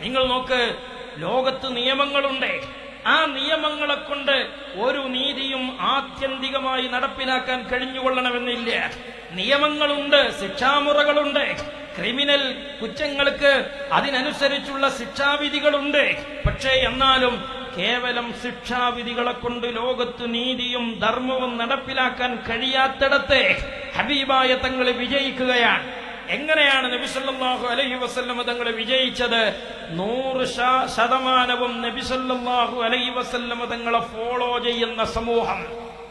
നിങ്ങൾ നോക്ക് ലോകത്ത് നിയമങ്ങളുണ്ട്. ആ നിയമങ്ങളെ കൊണ്ട് ഒരു നീതിയും ആത്യന്തികമായി നടപ്പിലാക്കാൻ കഴിഞ്ഞുകൊള്ളണമെന്നില്ല. നിയമങ്ങളുണ്ട് ശിക്ഷാമുറകളുണ്ട്. ക്രിമിനൽ കുറ്റങ്ങൾക്ക് അതിനനുസരിച്ചുള്ള ശിക്ഷാവിധികളുണ്ട്. പക്ഷേ എന്നാലും കേവലം ശിക്ഷാവിധികളെ കൊണ്ട് ലോകത്ത് നീതിയും ധർമ്മവും നടപ്പിലാക്കാൻ കഴിയാത്തിടത്തെ ഹബീബായ തങ്ങൾ വിജയിക്കുകയാണ്. എങ്ങനെയാണ് നബിസല്ലാഹു അലൈഹി വസല്ലമ തങ്ങൾ വിജയിച്ചത്? നൂറ് ശതമാനവും നബിസല്ലാഹു അലൈഹി വസല്ലമ തങ്ങളെ ഫോളോ ചെയ്യുന്ന സമൂഹം.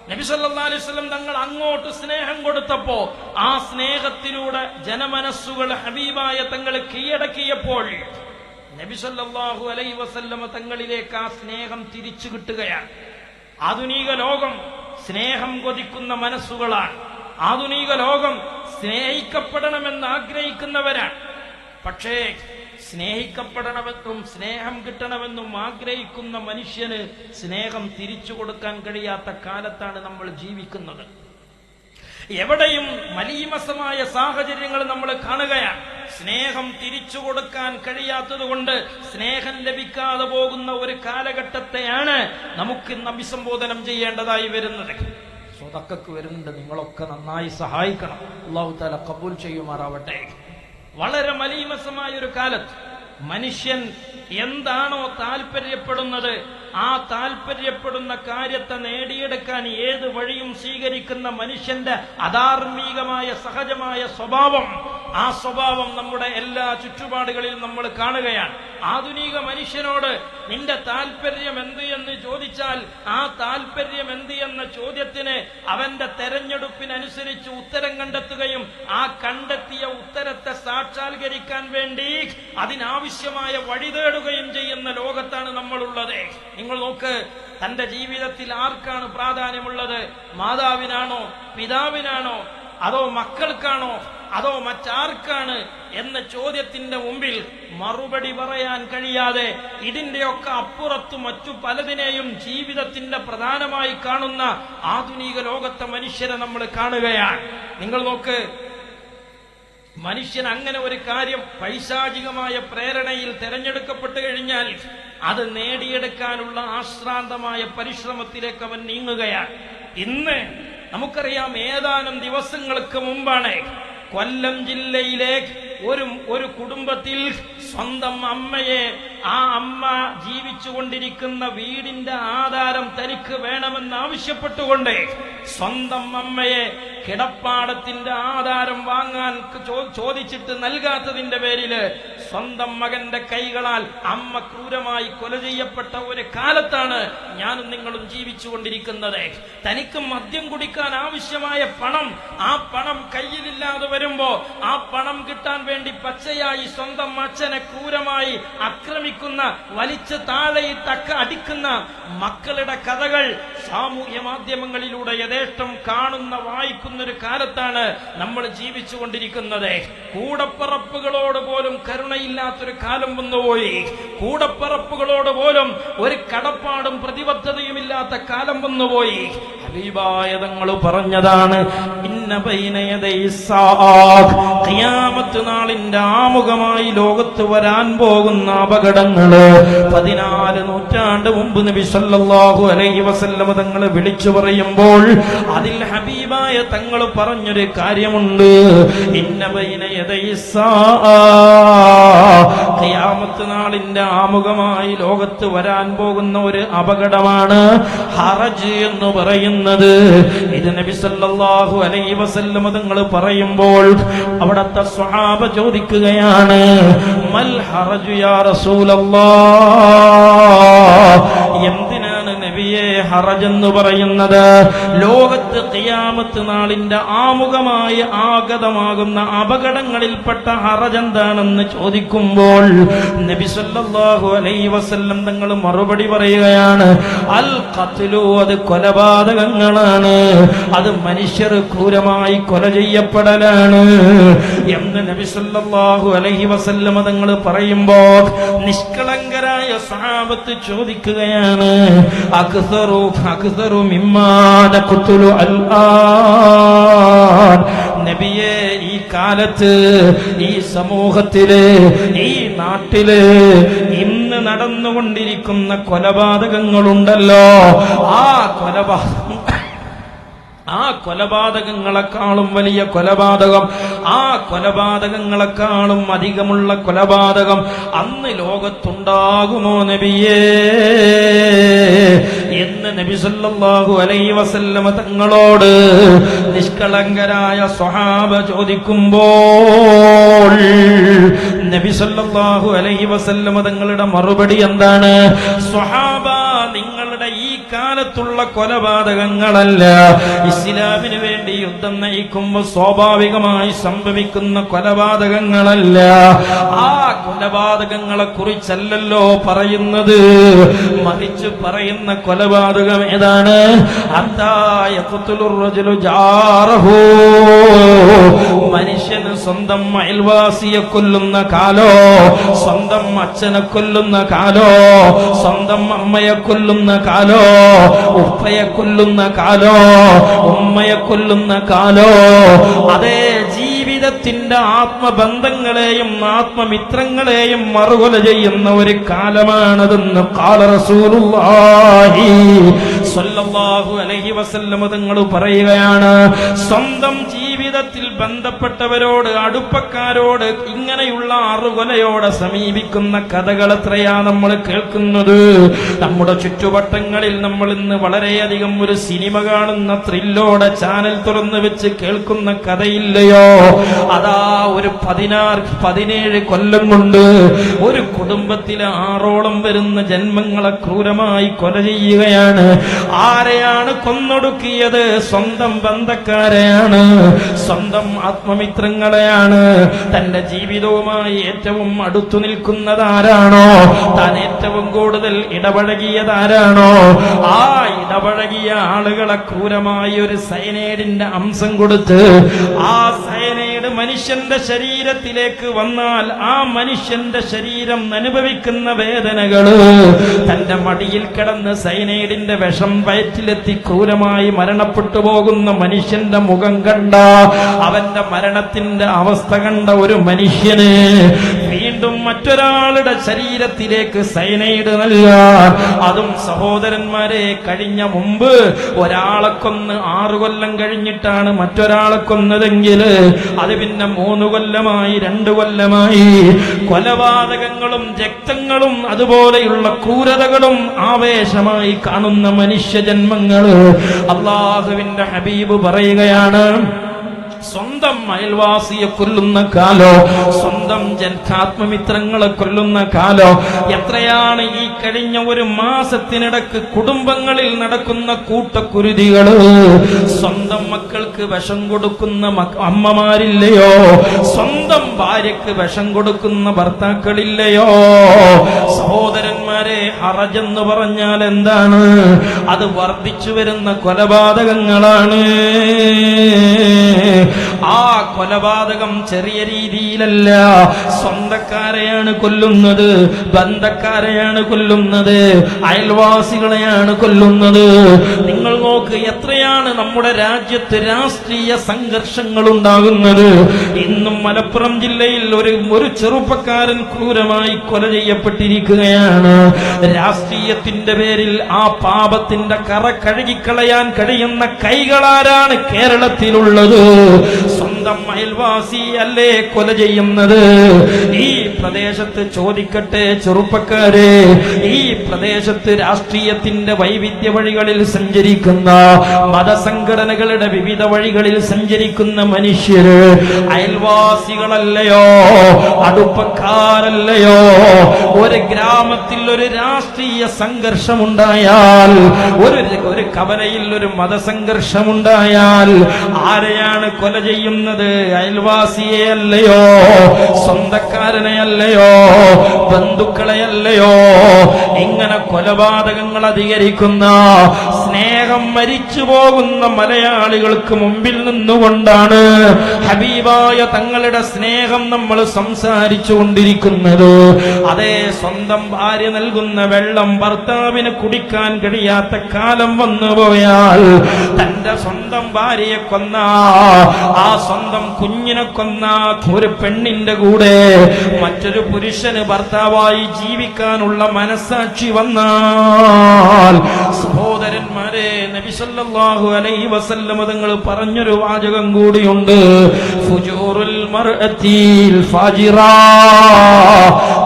നബിസല്ലാ അലൈഹി വസല്ലം തങ്ങൾ അങ്ങോട്ട് സ്നേഹം കൊടുത്തപ്പോ ആ സ്നേഹത്തിലൂടെ ജനമനസ്സുകൾ ഹബീബായ തങ്ങൾ കീഴടക്കിയപ്പോൾ നബിസല്ലാഹു അലൈഹി വസല്ലമ തങ്ങളിലേക്ക് ആ സ്നേഹം തിരിച്ചു കിട്ടുകയാണ്. ആധുനിക ലോകം സ്നേഹം കൊതിക്കുന്ന മനസ്സുകളാണ്. ആധുനിക ലോകം സ്നേഹിക്കപ്പെടണമെന്ന് ആഗ്രഹിക്കുന്നവരാണ്. പക്ഷേ സ്നേഹിക്കപ്പെടണമെന്നും സ്നേഹം കിട്ടണമെന്നും ആഗ്രഹിക്കുന്ന മനുഷ്യന് സ്നേഹം തിരിച്ചു കൊടുക്കാൻ കഴിയാത്ത കാലത്താണ് നമ്മൾ ജീവിക്കുന്നത്. എവിടെയും മലീമസമായ സാഹചര്യങ്ങൾ നമ്മൾ കാണുകയാണ്. സ്നേഹം തിരിച്ചു കൊടുക്കാൻ കഴിയാത്തതുകൊണ്ട് സ്നേഹം ലഭിക്കാതെ പോകുന്ന ഒരു കാലഘട്ടത്തെയാണ് നമുക്ക് ഇന്ന് അഭിസംബോധനം ചെയ്യേണ്ടതായി വരുന്നത്. സ്വതക്കക്ക് വരുന്നുണ്ട്. നിങ്ങളൊക്കെ നന്നായി സഹായിക്കണം. അള്ളാഹു താല കബൂൽ ചെയ്യുമാറാവട്ടെ. വളരെ മലീമസമായ ഒരു കാലത്ത് മനുഷ്യൻ എന്താണോ താല്പര്യപ്പെടുന്നത് ആ താല്പര്യപ്പെടുന്ന കാര്യത്തെ നേടിയെടുക്കാൻ ഏത് വഴിയും സ്വീകരിക്കുന്ന മനുഷ്യന്റെ അധാർമികമായ സഹജമായ സ്വഭാവം ആ സ്വഭാവം നമ്മുടെ എല്ലാ ചുറ്റുപാടുകളിലും നമ്മൾ കാണുകയാണ്. ആധുനിക മനുഷ്യനോട് നിന്റെ താല്പര്യം എന്ത് എന്ന് ചോദിച്ചാൽ ആ താല്പര്യം എന്ത് എന്ന ചോദ്യത്തിന് അവന്റെ തെരഞ്ഞെടുപ്പിനനുസരിച്ച് ഉത്തരം കണ്ടെത്തുകയും ആ കണ്ടെത്തിയ ഉത്തരത്തെ സാക്ഷാത്കരിക്കാൻ വേണ്ടി അതിനാവശ്യമായ വഴി തേടുകയും ചെയ്യുന്ന ലോകത്താണ് നമ്മളുള്ളത്. നിങ്ങൾ നോക്ക് തന്റെ ജീവിതത്തിൽ ആർക്കാണ് പ്രാധാന്യമുള്ളത്? മാതാവിനാണോ പിതാവിനാണോ അതോ മക്കൾക്കാണോ? അതോ മറ്റാർക്കാണ്? എന്ന ചോദ്യത്തിന്റെ മുമ്പിൽ മറുപടി പറയാൻ കഴിയാതെ ഇതിന്റെയൊക്കെ അപ്പുറത്തു മറ്റു പലതിനെയും ജീവിതത്തിന്റെ പ്രധാനമായി കാണുന്ന ആധുനിക ലോകത്തെ മനുഷ്യരെ നമ്മൾ കാണുകയാണ്. നിങ്ങൾ നോക്ക് മനുഷ്യൻ അങ്ങനെ ഒരു കാര്യം പൈശാചികമായ പ്രേരണയിൽ തെരഞ്ഞെടുക്കപ്പെട്ടു കഴിഞ്ഞാൽ അത് നേടിയെടുക്കാനുള്ള ആശ്രാന്തമായ പരിശ്രമത്തിലേക്ക് അവൻ നീങ്ങുകയാണ്. ഇന്ന് നമുക്കറിയാം ഏതാനും ദിവസങ്ങൾക്ക് മുമ്പാണ് കൊല്ലം ജില്ലയിലെ ഒരു ഒരു കുടുംബത്തിൽ സ്വന്തം അമ്മയെ ആ അമ്മ ജീവിച്ചുകൊണ്ടിരിക്കുന്ന വീടിന്റെ ആധാരം തനിക്ക് വേണമെന്ന് ആവശ്യപ്പെട്ടുകൊണ്ട് സ്വന്തം അമ്മയെ കിടപ്പാടത്തിന്റെ ആധാരം വാങ്ങാൻ ചോദിച്ചിട്ട് നൽകാത്തതിന്റെ പേരിൽ സ്വന്തം മകന്റെ കൈകളാൽ അമ്മ ക്രൂരമായി കൊല ചെയ്യപ്പെട്ട ഒരു കാലത്താണ് ഞാനും നിങ്ങളും ജീവിച്ചുകൊണ്ടിരിക്കുന്നത്. തനിക്ക് മദ്യം കുടിക്കാൻ ആവശ്യമായ പണം ആ പണം കയ്യിലില്ലാതെ വരുമ്പോ ആ പണം കിട്ടാൻ വേണ്ടി പച്ചയായി സ്വന്തം അച്ഛനെ ക്രൂരമായി ആക്രമിക്കുന്ന വലിച്ച് താഴെയിട്ടക്ക അടിക്കുന്ന മക്കളുടെ കഥകൾ സാമൂഹ്യ മാധ്യമങ്ങളിലൂടെ യഥേഷ്ടം കാണുന്ന വായിക്കുന്ന ഒരു കാലത്താണ് നമ്മൾ ജീവിച്ചുകൊണ്ടിരിക്കുന്നത്. കൂടപ്പറപ്പുകളോട് പോലും കരുണയില്ലാത്തൊരു കാലം വന്നുപോയി കൂടപ്പറപ്പുകളോട് പോലും ഒരു കടപ്പാടും പ്രതിബദ്ധതയുമില്ലാത്ത കാലം വന്നുപോയി ഹബീബായ തങ്ങൾ പറഞ്ഞതാണ് ഖിയാമത്ത് നാളിന്റെ ആമുഖമായി ലോകത്ത് വരാൻ പോകുന്ന അപകടങ്ങൾ പതിനാല് നൂറ്റാണ്ട് മുമ്പ് നബി സല്ലല്ലാഹു അലൈഹി തങ്ങൾ വിളിച്ചു പറയുമ്പോൾ അതിൽ ഹബീബായ തങ്ങൾ പറഞ്ഞൊരു കാര്യമുണ്ട്. ഖിയാമത്ത് നാളിന്റെ ആമുഖമായി ലോകത്ത് വരാൻ പോകുന്ന ഒരു അപകടമാണ് ഹറജ് എന്ന് പറയുന്നത്. ഇത് നബി സല്ലല്ലാഹു അലൈഹി വസല്ലമ തങ്ങൾ പറയുമ്പോൾ അവിടത്തെ സ്വഹാബ ചോദിക്കുകയാണ് മൽ ഹറജു യാ റസൂലല്ലാഹ് നബിയെ ഹറജ് എന്ന് പറയുന്നത് ലോകത്ത് കിയാമത്ത് നാളിന്റെ ആമുഖമായി ആഗതമാകുന്ന അപകടങ്ങളിൽപ്പെട്ട ഹറജ് എന്താണെന്ന് ചോദിക്കുമ്പോൾ നബി സല്ലല്ലാഹു അലൈഹി വസല്ലം തങ്ങൾ മറുപടി പറയുകയാണ് അൽ ഖത്ലു അത് കൊലപാതകങ്ങളാണ്. അത് മനുഷ്യർ ക്രൂരമായി കൊല ചെയ്യപ്പെടലാണ്. എന്ന് നബിസല്ലാഹു അലഹി വസല്ലം തങ്ങൾ പറയുമ്പോ നിഷ്കളങ്കരായ സഹാബത്ത് ചോദിക്കുകയാണ് അക്സറു അക്സറു മിമ്മാന അൽ ആൻ നബിയെ ഈ കാലത്ത് ഈ സമൂഹത്തിൽ ഈ നാട്ടിൽ ഇന്ന് നടന്നുകൊണ്ടിരിക്കുന്ന കൊലപാതകങ്ങളുണ്ടല്ലോ. ആ കൊലപാതകം ആ കൊലപാതകങ്ങളെക്കാളും വലിയ കൊലപാതകം ആ കൊലപാതകങ്ങളെക്കാളും അധികമുള്ള കൊലപാതകം അന്ന് ലോകത്തുണ്ടാകുമോ നബിയേ? എന്ന് നബി സല്ലല്ലാഹു അലൈഹി വസല്ലമ തങ്ങളോട് നിഷ്കളങ്കരായ സ്വഹാബ ചോദിക്കുമ്പോൾ നബി സല്ലല്ലാഹു അലൈഹി വസല്ലമ തങ്ങളുടെ മറുപടി എന്താണ്? സ്വഹാബ ഈ കാലത്തുള്ള കൊലപാതകങ്ങളല്ല. ഇസ്ലാമിന് വേണ്ടി യുദ്ധം നയിക്കുമ്പോൾ സ്വാഭാവികമായി സംഭവിക്കുന്ന കൊലപാതകങ്ങളല്ല. ആ കൊലപാതകങ്ങളെ കുറിച്ചല്ലല്ലോ പറയുന്നത്. മറിച്ച് പറയുന്ന കൊലപാതകം ഏതാണ്? അത്തായ ജാറഹു. മനുഷ്യന് സ്വന്തം അയൽവാസിയെ കൊല്ലുന്ന കാലോ സ്വന്തം അച്ഛനെ കൊല്ലുന്ന കാലോ സ്വന്തം അമ്മയെ കൊല്ലുന്ന കാലോ ഉപ്പയെ കൊല്ലുന്ന കാലോ ഉമ്മയെ കൊല്ലുന്ന കാലോ അതേ ജീവിതത്തിന്റെ ആത്മബന്ധങ്ങളെയും ആത്മമിത്രങ്ങളെയും മറുകൊല ചെയ്യുന്ന ഒരു കാലമാണതെന്ന് കാല റസൂലുള്ളാഹി സ്വല്ലല്ലാഹു അലൈഹി വസല്ലമ തങ്ങൾ പറയുകയാണ്. സ്വന്തം ജീവിതത്തിൽ ബന്ധപ്പെട്ടവരോട് അടുപ്പക്കാരോട് ഇങ്ങനെയുള്ള അറുകൊലയോടെ സമീപിക്കുന്ന കഥകൾ എത്രയാ നമ്മൾ കേൾക്കുന്നത്? നമ്മുടെ ചുറ്റുവട്ടങ്ങളിൽ നമ്മൾ ഇന്ന് വളരെയധികം ഒരു സിനിമ കാണുന്ന ത്രില്ലോടെ ചാനൽ തുറന്നു വെച്ച് കേൾക്കുന്ന കഥയില്ലയോ? അതാ ഒരു പതിനാറ് പതിനേഴ് കൊല്ലം കൊണ്ട് ഒരു കുടുംബത്തിലെ ആറോളം വരുന്ന ജന്മങ്ങളെ ക്രൂരമായി കൊല ചെയ്യുകയാണ്. ആരെയാണ് കൊന്നൊടുക്കിയത്? സ്വന്തം ബന്ധക്കാരെയാണ്. സ്വന്തം ആത്മമിത്രങ്ങളെയാണ് തന്റെ ജീവിതവുമായി ഏറ്റവും അടുത്തു നിൽക്കുന്നത് ആരാണോ താൻ ഏറ്റവും കൂടുതൽ ഇടപഴകിയത് ആരാണോ ആ ഇടപഴകിയ ആളുകളെ ക്രൂരമായി ഒരു സൈനേഡിന്റെ അംശം കൊടുത്ത് ആ സൈനൈഡ് മനുഷ്യന്റെ ശരീരത്തിലേക്ക് വന്നാൽ ആ മനുഷ്യന്റെ ശരീരം അനുഭവിക്കുന്ന വേദനകൾ തന്റെ മടിയിൽ കിടന്ന് സൈനൈഡിന്റെ വിഷം വയറ്റിലെത്തി ക്രൂരമായി മരണപ്പെട്ടു പോകുന്ന മനുഷ്യന്റെ മുഖം കണ്ട അവന്റെ മരണത്തിന്റെ അവസ്ഥ കണ്ട ഒരു മനുഷ്യന് വീണ്ടും മറ്റൊരാളുടെ ശരീരത്തിലേക്ക് സൈനൈഡ് നൽകാൻ അതും സഹോദരന്മാരെ കഴിഞ്ഞ മുമ്പ് ഒരാളെ കൊന്ന് ആറു കൊല്ലം കഴിഞ്ഞിട്ടാണ് മറ്റൊരാളെ കൊന്നതെങ്കിൽ അത് പിന്നെ മൂന്ന് കൊല്ലമായി രണ്ടു കൊല്ലമായി. കൊലപാതകങ്ങളും രക്തങ്ങളും അതുപോലെയുള്ള ക്രൂരതകളും ആവേശമായി കാണുന്ന മനുഷ്യജന്മങ്ങൾ അള്ളാഹുവിന്റെ ഹബീബ് പറയുകയാണ് സ്വന്തം അയൽവാസിയെ കൊല്ലുന്ന കാലോ സ്വന്തം ജനാത്മമിത്രങ്ങളെ കൊല്ലുന്ന കാലോ എത്രയാണ് ഈ കഴിഞ്ഞ ഒരു മാസത്തിനിടക്ക് കുടുംബങ്ങളിൽ നടക്കുന്ന കൂട്ടക്കുരുതികൾ? സ്വന്തം മക്കൾക്ക് വിഷം കൊടുക്കുന്ന അമ്മമാരില്ലയോ? സ്വന്തം ഭാര്യക്ക് വിഷം കൊടുക്കുന്ന ഭർത്താക്കളില്ലയോ? സഹോദരന്മാരെ ഹറജെന്ന് പറഞ്ഞാൽ എന്താണ്? അത് വർദ്ധിച്ചു വരുന്ന കൊലപാതകങ്ങളാണ്. ആ കൊലപാതകം ചെറിയ രീതിയിലല്ല. സ്വന്തക്കാരെയാണ് കൊല്ലുന്നത് ബന്ധക്കാരെയാണ് കൊല്ലുന്നത് അയൽവാസികളെയാണ് കൊല്ലുന്നത്. നിങ്ങൾ നോക്ക് എത്രയാണ് നമ്മുടെ രാജ്യത്ത് രാഷ്ട്രീയ സംഘർഷങ്ങൾ ഉണ്ടാകുന്നത് ഇന്നും മലപ്പുറം ജില്ലയിൽ ഒരു ഒരു ചെറുപ്പക്കാരൻ ക്രൂരമായി കൊല ചെയ്യപ്പെട്ടിരിക്കുകയാണ്. രാഷ്ട്രീയത്തിന്റെ പേരിൽ ആ പാപത്തിന്റെ കറ കഴുകിക്കളയാൻ കഴിയുന്ന കൈകളാരാണ് കേരളത്തിലുള്ളത്. സ്വന്തം അയൽവാസി അല്ലേ കൊല ചെയ്യുന്നത്? ഈ പ്രദേശത്ത് ചോദിക്കട്ടെ ചെറുപ്പക്കാരെ. ഈ പ്രദേശത്ത് രാഷ്ട്രീയത്തിന്റെ വൈവിധ്യ വഴികളിൽ സഞ്ചരിക്കുന്ന മതസംഘടനകളുടെ വിവിധ വഴികളിൽ സഞ്ചരിക്കുന്ന മനുഷ്യര് അയൽവാസികളല്ലയോ? അടുപ്പക്കാരല്ലയോ? ഒരു ഗ്രാമത്തിൽ ഒരു രാഷ്ട്രീയ സംഘർഷമുണ്ടായാൽ ഒരു ഒരു കവലയിൽ ഒരു മതസംഘർഷമുണ്ടായാൽ ആരെയാണ് കൊല ചെയ്യുന്നത്? അയൽവാസിയെ അല്ലയോ സ്വന്തക്കാരനെ അല്ലയോ ബന്ധുക്കളെ അല്ലയോ ഇങ്ങനെ കൊലപാതകങ്ങൾ അധികരിക്കുന്ന സ്നേഹം മരിച്ചു പോകുന്ന മലയാളികൾക്ക് മുമ്പിൽ നിന്നുകൊണ്ടാണ് ഹബീബായ തങ്ങളുടെ സ്നേഹം നമ്മൾ സംസാരിച്ചു കൊണ്ടിരിക്കുന്നത് അതേ സ്വന്തം ഭാര്യ നൽകുന്ന വെള്ളം ഭർത്താവിന് കുടിക്കാൻ കഴിയാത്ത കാലം വന്നുപോയാൽ തന്റെ സ്വന്തം ഭാര്യയെ കൊന്ന ആ സ്വന്തം കുഞ്ഞിനെ കൊന്ന ഒരു പെണ്ണിന്റെ കൂടെ മറ്റൊരു പുരുഷന് ഭർത്താവായി ജീവിക്കാനുള്ള മനസാക്ഷി വന്നാൽ സഹോദരന്മാരെ നബിസല്ലാഹു അലൈ വസല്ലമ തങ്ങൾ പറഞ്ഞൊരു വാചകം കൂടിയുണ്ട്. ഫുജൂറുൽ മർഅത്തിൽ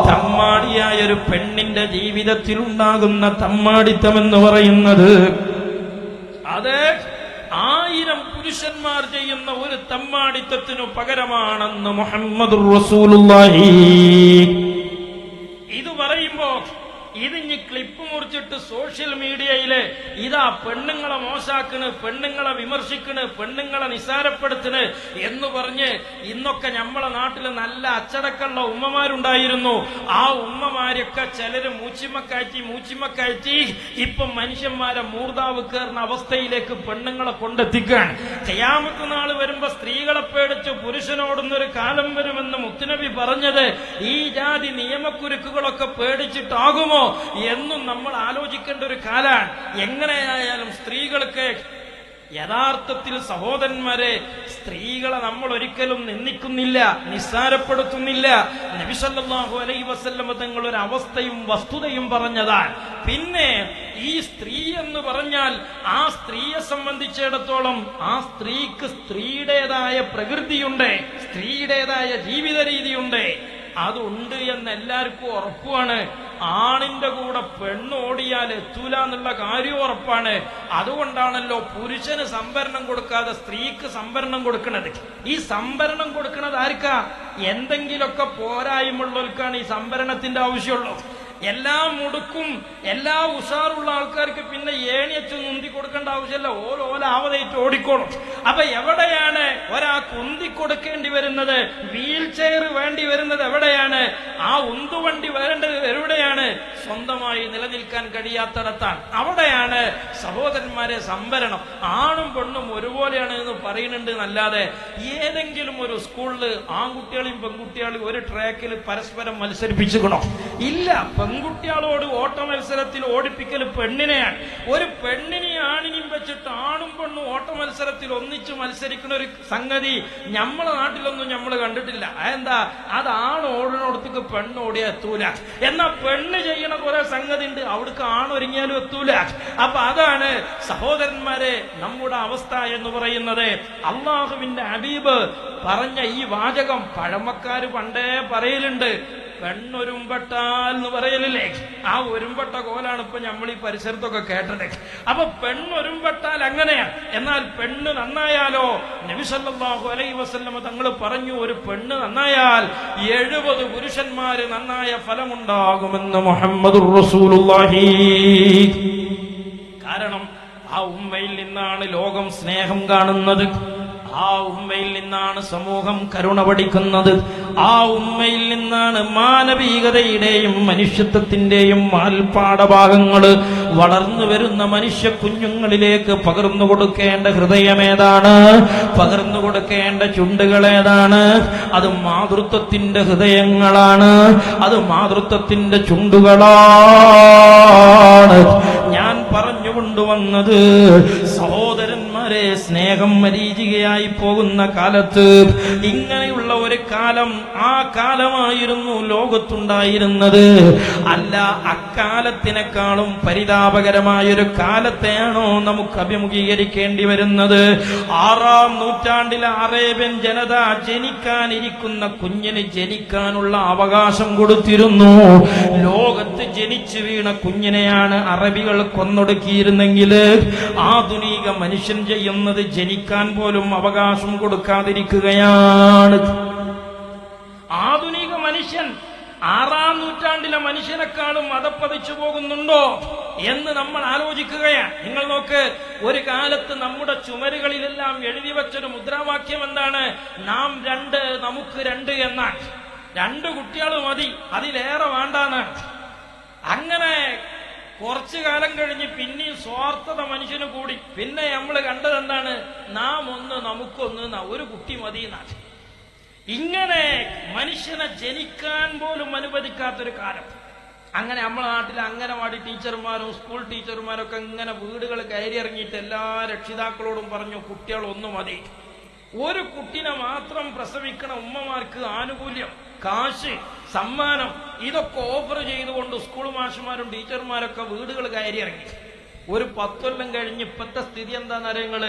തമ്മാടിയായ ഒരു പെണ്ണിന്റെ ജീവിതത്തിൽ ഉണ്ടാകുന്ന തമ്മാടിത്തം എന്ന് പറയുന്നത് അത് ആയിരം പുരുഷന്മാർ ചെയ്യുന്ന ഒരു തമ്മാടിത്തത്തിനു പകരമാണെന്ന് മുഹമ്മദ് റസൂലുള്ളാഹി. ഇത് പറയുമ്പോ ഇതിഞ്ഞ് ക്ലിപ്പ് മുറിച്ചിട്ട് സോഷ്യൽ മീഡിയയിൽ ഇതാ പെണ്ണുങ്ങളെ മോശാക്കണ് പെണ്ണുങ്ങളെ വിമർശിക്കണ് പെണ്ണുങ്ങളെ നിസാരപ്പെടുത്തണ് എന്ന് പറഞ്ഞ് ഇന്നൊക്കെ നമ്മളെ നാട്ടിൽ നല്ല അച്ചടക്കമുള്ള ഉമ്മമാരുണ്ടായിരുന്നു. ആ ഉമ്മമാരൊക്കെ ചിലര് മൂച്ചിമ്മക്കയറ്റി മൂച്ചിമ്മക്കയറ്റി ഇപ്പം മനുഷ്യന്മാരെ മൂർദാവ് കയറുന്ന അവസ്ഥയിലേക്ക് പെണ്ണുങ്ങളെ കൊണ്ടെത്തിക്കുകയാണ്. കയ്യാമത്ത് നാൾ വരുമ്പോ സ്ത്രീകളെ പേടിച്ച് പുരുഷനോടുന്നൊരു കാലം വരുമെന്ന് മുത്തുനബി പറഞ്ഞത് ഈ ജാതി നിയമക്കുരുക്കുകളൊക്കെ പേടിച്ചിട്ടാകുമോ എന്നും നമ്മൾ ആലോചിക്കേണ്ട ഒരു കാലാണ്. എങ്ങനെയായാലും സ്ത്രീകൾക്ക് യഥാർത്ഥത്തിൽ സഹോദരന്മാരെ സ്ത്രീകളെ നമ്മൾ ഒരിക്കലും നിന്ദിക്കുന്നില്ല നിസ്സാരപ്പെടുത്തുന്നില്ല. നബിസല്ലാഹു അലൈ വസല്ലമ ഒരു അവസ്ഥയും വസ്തുതയും പറഞ്ഞതാണ്. പിന്നെ ഈ സ്ത്രീ എന്ന് പറഞ്ഞാൽ ആ സ്ത്രീയെ സംബന്ധിച്ചിടത്തോളം ആ സ്ത്രീക്ക് സ്ത്രീയുടേതായ പ്രകൃതിയുണ്ട് സ്ത്രീയുടേതായ ജീവിത രീതിയുണ്ട് അതുണ്ട് എന്ന് എല്ലാവർക്കും ഉറപ്പുമാണ് ആണിന്റെ കൂടെ പെണ്ണോടിയാൽ എത്തൂല എന്നുള്ള കാര്യം ഉറപ്പാണ്. അതുകൊണ്ടാണല്ലോ പുരുഷന് സംവരണം കൊടുക്കാതെ സ്ത്രീക്ക് സംവരണം കൊടുക്കുന്നത് ഈ സംവരണം കൊടുക്കുന്നത് ആർക്കാ? എന്തെങ്കിലുമൊക്കെ പോരായ്മുള്ളവർക്കാണ് ഈ സംവരണത്തിന്റെ ആവശ്യമുള്ളൂ. എല്ലാ മുടുക്കും എല്ലാ ഉഷാറുള്ള ആൾക്കാർക്ക് പിന്നെ ഏണിയച്ച് നുന്തി കൊടുക്കേണ്ട ആവശ്യമല്ല. ഓരോ ആവതേറ്റ് ഓടിക്കോളും. അപ്പൊ എവിടെയാണ് ഒരാൾക്ക് ഉന്തി കൊടുക്കേണ്ടി വരുന്നത്? വീൽ ചെയർ വേണ്ടി വരുന്നത് എവിടെയാണ്? ആ ഉന്തുവണ്ടി വരേണ്ടത് എവിടെയാണ്? സ്വന്തമായി നിലനിൽക്കാൻ കഴിയാത്തിടത്താണ്. അവിടെയാണ് സഹോദരന്മാരെ സംവരണം. ആണും പെണ്ണും ഒരുപോലെയാണ് എന്ന് പറയുന്നുണ്ട് എന്നല്ലാതെ ഏതെങ്കിലും ഒരു സ്കൂളിൽ ആൺകുട്ടികളെയും പെൺകുട്ടികളെയും ഒരു ട്രാക്കിൽ പരസ്പരം മത്സരിപ്പിച്ചുകണോ ഇല്ല. പെൺകുട്ടികളോട് ഓട്ട മത്സരത്തിൽ ഓടിപ്പിക്കൽ പെണ്ണിനെയാണ്. ഒരു പെണ്ണിനെ ആണിനെയും വെച്ചിട്ട് ആണും പെണ്ണും ഓട്ട മത്സരത്തിൽ ഒന്നിച്ച് മത്സരിക്കുന്ന ഒരു സംഗതി നമ്മളെ നാട്ടിലൊന്നും നമ്മൾ കണ്ടിട്ടില്ല. എന്താ അത് ആണ് ഓടിനോടത്തേക്ക് പെണ്ണ് ഓടിയാ എത്തൂല. എന്നാ പെണ്ണ് ചെയ്യണ കുറെ സംഗതി ഉണ്ട് അവിടേക്ക് ആണൊരുങ്ങിയാലും എത്തൂല. അപ്പൊ അതാണ് സഹോദരന്മാരെ നമ്മുടെ അവസ്ഥ എന്ന് പറയുന്നത്. അള്ളാഹുവിന്റെ അബീബ് പറഞ്ഞ ഈ വാചകം പഴമക്കാര് പണ്ടേ പറയലുണ്ട്. പെണ്ണൊരുമ്പെട്ടാൽ എന്ന് പറയലില്ലേ? ആ ഒരുമ്പട്ട കോലാണ് ഇപ്പൊ നമ്മൾ ഈ പരിസരത്തൊക്കെ കേട്ടത്. അപ്പൊ പെണ്ണൊരുമ്പെട്ടാൽ അങ്ങനെയാ. എന്നാൽ പെണ്ണ് നന്നായാലോ? നബിസല്ലാഹു അലൈ വസല്ലമ തങ്ങൾ പറഞ്ഞു ഒരു പെണ്ണ് നന്നായാൽ എഴുപത് പുരുഷന്മാര് നന്നായ ഫലമുണ്ടാകുമെന്ന് മുഹമ്മദ് റസൂലുള്ളാഹി. കാരണം ആ ഉമ്മയിൽ നിന്നാണ് ലോകം സ്നേഹം കാണുന്നത്. ആ ഉമ്മയിൽ നിന്നാണ് സമൂഹം കരുണ പഠിക്കുന്നത്. ആ ഉമ്മയിൽ നിന്നാണ് മാനവികതയുടെയും മനുഷ്യത്വത്തിന്റെയും മാൽപ്പാടഭാഗങ്ങൾ വളർന്നു വരുന്ന മനുഷ്യ കുഞ്ഞുങ്ങളിലേക്ക് പകർന്നു കൊടുക്കേണ്ട ഹൃദയമേതാണ് പകർന്നു കൊടുക്കേണ്ട ചുണ്ടുകൾ ഏതാണ്? അത് മാതൃത്വത്തിന്റെ ഹൃദയങ്ങളാണ്. അത് മാതൃത്വത്തിന്റെ ചുണ്ടുകളാണ്. ഞാൻ പറഞ്ഞുകൊണ്ടുവന്നത് സഹോദരന്മാരെ സ്നേഹം മരീചികയായി പോകുന്ന കാലത്ത് ഇങ്ങനെയുള്ള ഒരു കാലം ആ കാലമായിരുന്നു ലോകത്തുണ്ടായിരുന്നത്. അല്ല അക്കാലത്തിനേക്കാളും പരിതാപകരമായൊരു കാലത്തെയാണോ നമുക്ക് അഭിമുഖീകരിക്കേണ്ടി വരുന്നത്? ആറാം നൂറ്റാണ്ടിലെ അറേബ്യൻ ജനത ജനിക്കാനിരിക്കുന്ന കുഞ്ഞിന് ജനിക്കാനുള്ള അവകാശം കൊടുത്തിരുന്നു. ജനിച്ചു വീണ കുഞ്ഞിനെയാണ് അറബികൾ കൊന്നൊടുക്കിയിരുന്നെങ്കിൽ ആധുനിക മനുഷ്യൻ ചെയ്യുന്നത് ജനിക്കാൻ പോലും അവകാശം കൊടുക്കാതിരിക്കുകയാണ്. ആധുനിക മനുഷ്യൻ ആറാം നൂറ്റാണ്ടിലെ മനുഷ്യനെക്കാളും മതപ്പതിച്ചു പോകുന്നുണ്ടോ എന്ന് നമ്മൾ ആലോചിക്കുകയാണ്. നിങ്ങൾ നോക്ക് ഒരു കാലത്ത് നമ്മുടെ ചുമരുകളിലെല്ലാം എഴുതി വെച്ചൊരു മുദ്രാവാക്യം എന്താണ്? നാം രണ്ട് നമുക്ക് രണ്ട് എന്നാണ്. രണ്ട് കുട്ടികൾ മതി അതിലേറെ വേണ്ടാന്ന് അങ്ങനെ കുറച്ചു കാലം കഴിഞ്ഞ് പിന്നെയും സ്വാർത്ഥത മനുഷ്യന് കൂടി. പിന്നെ നമ്മൾ കണ്ടത് എന്താണ്? നാം ഒന്ന് നമുക്കൊന്ന് ഒരു കുട്ടി മതി എന്നാണ് ഇങ്ങനെ മനുഷ്യനെ ജനിക്കാൻ പോലും അനുവദിക്കാത്തൊരു കാലം. അങ്ങനെ നമ്മളെ നാട്ടിൽ അംഗനവാടി ടീച്ചർമാരും സ്കൂൾ ടീച്ചർമാരും ഒക്കെ ഇങ്ങനെ വീടുകൾ കയറി ഇറങ്ങിയിട്ട് എല്ലാ രക്ഷിതാക്കളോടും പറഞ്ഞു കുട്ടികൾ ഒന്ന് മതി. ഒരു കുട്ടിനെ മാത്രം പ്രസവിക്കണ ഉമ്മമാർക്ക് ആനുകൂല്യം കാശ് സമ്മാനം ഇതൊക്കെ ഓഫർ ചെയ്തുകൊണ്ട് സ്കൂൾ മാഷുമാരും ടീച്ചർമാരൊക്കെ വീടുകൾ കയറി ഇറങ്ങി. ഒരു പത്തൊല്ലം കഴിഞ്ഞ് ഇപ്പത്തെ സ്ഥിതി എന്താണെന്ന് നിങ്ങൾ?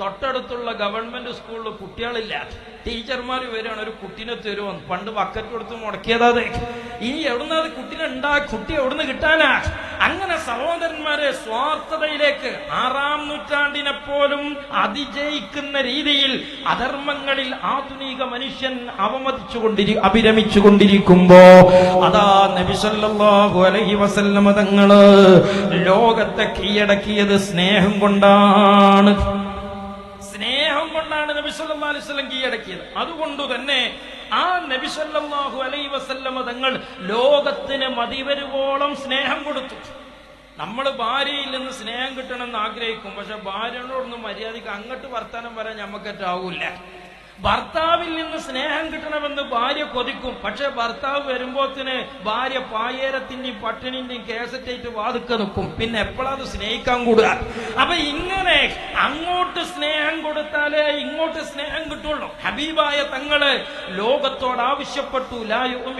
തൊട്ടടുത്തുള്ള ഗവൺമെന്റ് സ്കൂളിൽ കുട്ടികളില്ല. ടീച്ചർമാർ വരികയാണ് ഒരു കുട്ടീനെ തരുമെന്ന് പണ്ട് ബക്കറ്റ് കൊടുത്ത് മുടക്കിയതാതെ. ഇനി എവിടുന്ന് കുട്ടിനെ കുട്ടീനെ ഉണ്ടാ കുട്ടി എവിടുന്ന് കിട്ടാനാ? അങ്ങനെ സഹോദരന്മാരെ സ്വാർത്ഥതയിലേക്ക് ആറാം നൂറ്റാണ്ടിനെ പോലും അതിജയിക്കുന്ന രീതിയിൽ അധർമ്മങ്ങളിൽ ആധുനിക മനുഷ്യൻ അവമതിച്ചുകൊണ്ടിരി അഭിരമിച്ചുകൊണ്ടിരിക്കുമ്പോ അതാ നബിസല്ലാഹു അലൈഹി വസല്ലമ തങ്ങൾ ലോകത്തെ കീഴടക്കിയത് സ്നേഹം കൊണ്ടാണ്. സ്നേഹം കൊണ്ടാണ് നബി സല്ലല്ലാഹു അലൈഹി വസല്ലം കീഴടക്കിയത്. അതുകൊണ്ട് തന്നെ ആ നബി അലൈ വസല്ലമ തങ്ങൾ ലോകത്തിന് മതിവരുവോളം സ്നേഹം കൊടുത്തു. നമ്മൾ ഭാര്യയിൽ നിന്ന് സ്നേഹം കിട്ടണമെന്ന് ആഗ്രഹിക്കും. പക്ഷെ ഭാര്യയോടൊന്നും മര്യാദയ്ക്ക് അങ്ങോട്ട് വർത്താനം വരാൻ ഞമ്മക്കറ്റാവൂല ഭർത്താവിൽ നിന്ന് സ്നേഹം കിട്ടണമെന്ന് ഭാര്യ കൊതിക്കും. പക്ഷെ ഭർത്താവ് വരുമ്പോത്തിന് ഭാര്യ പായേരത്തിന്റെയും പട്ടിണിന്റെയും കേസറ്റേറ്റ് വാതുക്ക നിൽക്കും. പിന്നെ എപ്പോഴത് സ്നേഹിക്കാൻ കൂടുക? അപ്പൊ ഇങ്ങനെ അങ്ങോട്ട് സ്നേഹം കൊടുത്താലേ ഇങ്ങോട്ട് സ്നേഹം കിട്ടുള്ളൂ. ഹബീബായ തങ്ങൾ ലോകത്തോട് ആവശ്യപ്പെട്ടു ലായുക്കും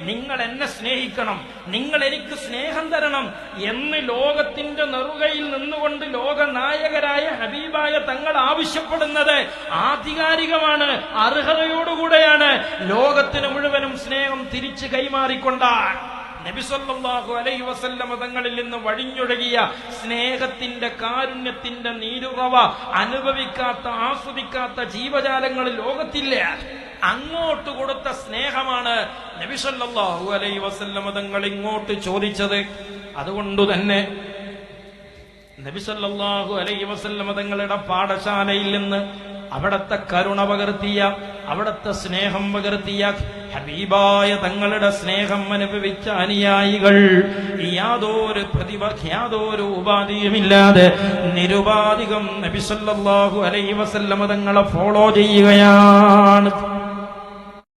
നിങ്ങൾ എന്നെ സ്നേഹിക്കണം. നിങ്ങൾ എനിക്ക് സ്നേഹം തരണം എന്ന് ലോകത്തിന്റെ നെറുകയിൽ നിന്നുകൊണ്ട് ലോകനായകരായ ഹബീബായ തങ്ങൾ ആവശ്യപ്പെടുന്നത് ആധികാരികമാണ് അർഹതയോടുകൂടെയാണ്. ലോകത്തിന് മുഴുവനും സ്നേഹം തിരിച്ചു കൈമാറിക്കൊണ്ടാൽ നബിസൊല്ലാഹു അലൈഹി വസല്ല മതങ്ങളിൽ നിന്ന് വഴിഞ്ഞൊഴുകിയ സ്നേഹത്തിന്റെ കാരുണ്യത്തിന്റെ നീരുറവ അനുഭവിക്കാത്ത ആസ്വദിക്കാത്ത ജീവജാലങ്ങൾ ലോകത്തില്ല. അങ്ങോട്ട് കൊടുത്ത സ്നേഹമാണ് നബിസല്ലാഹു അലൈഹി വസല്ല മതങ്ങൾ ഇങ്ങോട്ട് ചോദിച്ചത്. അതുകൊണ്ട് തന്നെ നബിസല്ലാഹു അലൈ വസല്ലമ തങ്ങളുടെ പാഠശാലയിൽ നിന്ന് അവിടത്തെ കരുണ പകർത്തിയ അവിടത്തെ സ്നേഹം പകർത്തിയ ഹബീബായ തങ്ങളുടെ സ്നേഹം അനുഭവിച്ച അനുയായികൾ യാതൊരു പ്രതിഭ ഉപാധിയുമില്ലാതെ നിരുപാധികം നബിസല്ലാഹു അലൈ വസല്ലമ തങ്ങളെ ഫോളോ ചെയ്യുകയാണ്.